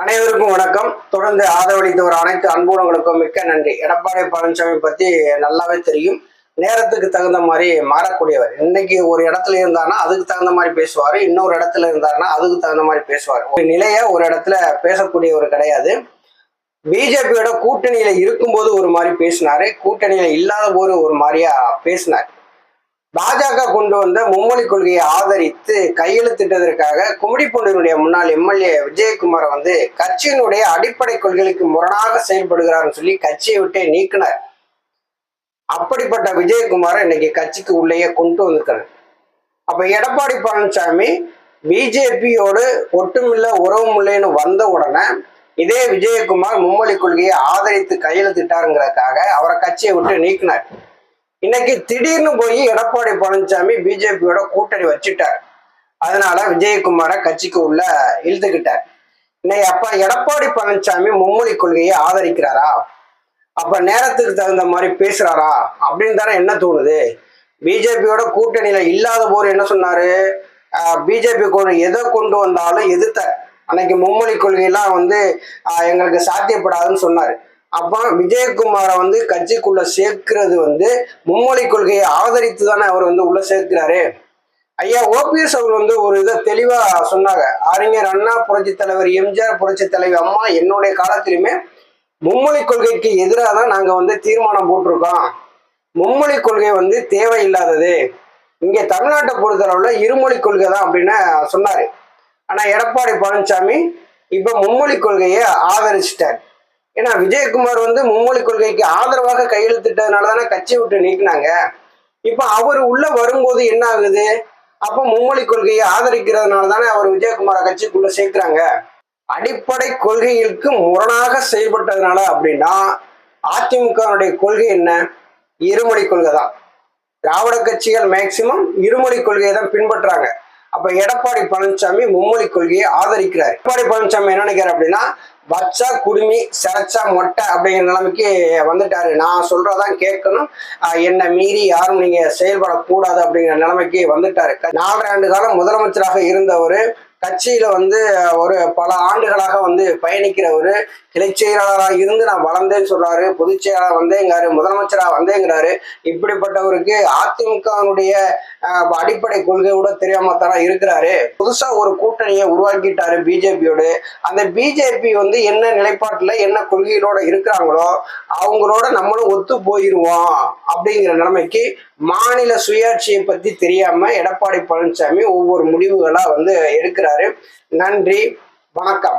அனைவருக்கும் வணக்கம். தொடர்ந்து ஆதரவளித்து வர அனைத்து அன்புணங்களுக்கும் மிக்க நன்றி. எடப்பாடி பழனிசாமி பத்தி நல்லாவே தெரியும். நேரத்துக்கு தகுந்த மாதிரி மாறக்கூடியவர். இன்னைக்கு ஒரு இடத்துல இருந்தாருன்னா அதுக்கு தகுந்த மாதிரி பேசுவார். இன்னொரு இடத்துல இருந்தாருன்னா அதுக்கு தகுந்த மாதிரி பேசுவார். ஒரு நிலைய ஒரு இடத்துல பேசக்கூடியவர் கிடையாது. பிஜேபியோட கூட்டணியில இருக்கும்போது ஒரு மாதிரி பேசினாரு. கூட்டணியில இல்லாத போது ஒரு மாதிரியா பேசினார். பாஜக கொண்டு வந்த மும்மொழி கொள்கையை ஆதரித்து கையெழுத்திட்டதற்காக கும்மிடிப்பூண்டினுடைய முன்னாள் எம்எல்ஏ விஜயகுமாரை வந்து கட்சியினுடைய அடிப்படை கொள்கைகளுக்கு முரணாக செயல்படுகிறார்னு சொல்லி கட்சியை விட்டே நீக்கினார். அப்படிப்பட்ட விஜயகுமாரை இன்னைக்கு கட்சிக்கு உள்ளேயே கொண்டு வந்திருக்கிறார் அப்ப எடப்பாடி பழனிசாமி பிஜேபியோடு ஒட்டுமில்ல உறவுமில்லைன்னு வந்த உடனே இதே விஜயகுமார் மும்மொழி கொள்கையை ஆதரித்து கையெழுத்திட்டாருங்கிறதுக்காக அவரை கட்சியை விட்டு நீக்கினார். இன்னைக்கு திடீர்னு போய் எடப்பாடி பழனிசாமி பிஜேபியோட கூட்டணி வச்சுட்டார். அதனால விஜயகுமாரை கட்சிக்கு உள்ள இழுத்துக்கிட்டார். இன்னைக்கு அப்ப எடப்பாடி பழனிசாமி மும்மொழி கொள்கையை ஆதரிக்கிறாரா? அப்ப நேரத்துக்கு தகுந்த மாதிரி பேசுறாரா? அப்படின்னு தானே என்ன தோணுது? பிஜேபியோட கூட்டணியில இல்லாத போது என்ன சொன்னாரு? பிஜேபி கொண்டு எதை கொண்டு வந்தாலும் எதிர்த்த அன்னைக்கு மும்மொழி கொள்கையெல்லாம் வந்து எங்களுக்கு சாத்தியப்படாதுன்னு சொன்னாரு. அப்போ விஜயகுமாரை வந்து கட்சிக்குள்ள சேர்க்கிறது வந்து மும்மொழி கொள்கையை ஆதரித்து தானே அவர் வந்து உள்ள சேர்க்கிறாரு. ஐயா ஓபிஎஸ் அவர் வந்து ஒரு இதை தெளிவா சொன்னாங்க. அறிஞர் அண்ணா புரட்சி தலைவர் எம்ஜிஆர் புரட்சி தலைவர் அம்மா என்னுடைய காலத்திலுமே மும்மொழி கொள்கைக்கு எதிராக தான் நாங்க வந்து தீர்மானம் போட்டிருக்கோம். மும்மொழி கொள்கை வந்து தேவையில்லாதது. இங்கே தமிழ்நாட்டை பொறுத்தளவுல இருமொழி கொள்கை தான் அப்படின்னு சொன்னாரு. ஆனா எடப்பாடி பழனிசாமி இப்ப மும்மொழி கொள்கையை ஆதரிச்சிட்டார். ஏன்னா விஜயகுமார் வந்து மும்மொழி கொள்கைக்கு ஆதரவாக கையெழுத்திட்டதுனால தானே கட்சி விட்டு நீக்கினாங்க இப்ப அவர் உள்ள வரும்போது என்ன ஆகுது? அப்ப மும்மொழி கொள்கையை ஆதரிக்கிறதுனால தானே அவர் விஜயகுமாரை கட்சிக்குள்ள சேர்க்கிறாங்க. அடிப்படை கொள்கைகளுக்கு முரணாக செயல்பட்டதுனால அப்படின்னா அதிமுகவுடைய கொள்கை என்ன? இருமொழி கொள்கை தான். திராவிட கட்சிகள் மேக்சிமம் இருமொழி கொள்கையை தான் பின்பற்றாங்க. அப்ப எடப்பாடி பழனிசாமி மும்மொழி கொள்கையை ஆதரிக்கிறார். எடப்பாடி பழனிசாமி என்ன நினைக்கிறார் அப்படின்னா வச்சா குடுமி சிறச்சா மொட்டை அப்படிங்கிற நிலைமைக்கு வந்துட்டாரு. நான் சொல்றதான் கேட்கணும். என்னை மீறி யாரும் நீங்க செயல்படக்கூடாது அப்படிங்கிற நிலைமைக்கு வந்துட்டாரு. நாலரை ஆண்டு காலம் முதலமைச்சராக இருந்தவர் கட்சியில வந்து ஒரு பல ஆண்டுகளாக வந்து பயணிக்கிறவர் கிளை செயலாளராக இருந்து நான் வளர்ந்தேன்னு சொல்றாரு. பொதுச் செயலாளர் வந்தேங்கிறாரு முதலமைச்சராக வந்தேங்கிறாரு. இப்படிப்பட்டவருக்கு அதிமுகவினுடைய அடிப்படை கொள்கை கூட தெரியாம தானே இருக்கிறாரு. புதுசா ஒரு கூட்டணியை உருவாக்கிட்டாரு பிஜேபியோடு. அந்த பிஜேபி வந்து என்ன நிலைப்பாட்டுல என்ன கொள்கைகளோட இருக்கிறாங்களோ அவங்களோட நம்மளும் ஒத்து போயிருவோம். அப்படிங்கிற நிலைமைக்கு மாநில சுயாட்சியை பத்தி தெரியாம எடப்பாடி பழனிசாமி ஒவ்வொரு முடிவுகளா வந்து எடுக்கிறாரு. நன்றி. வணக்கம்.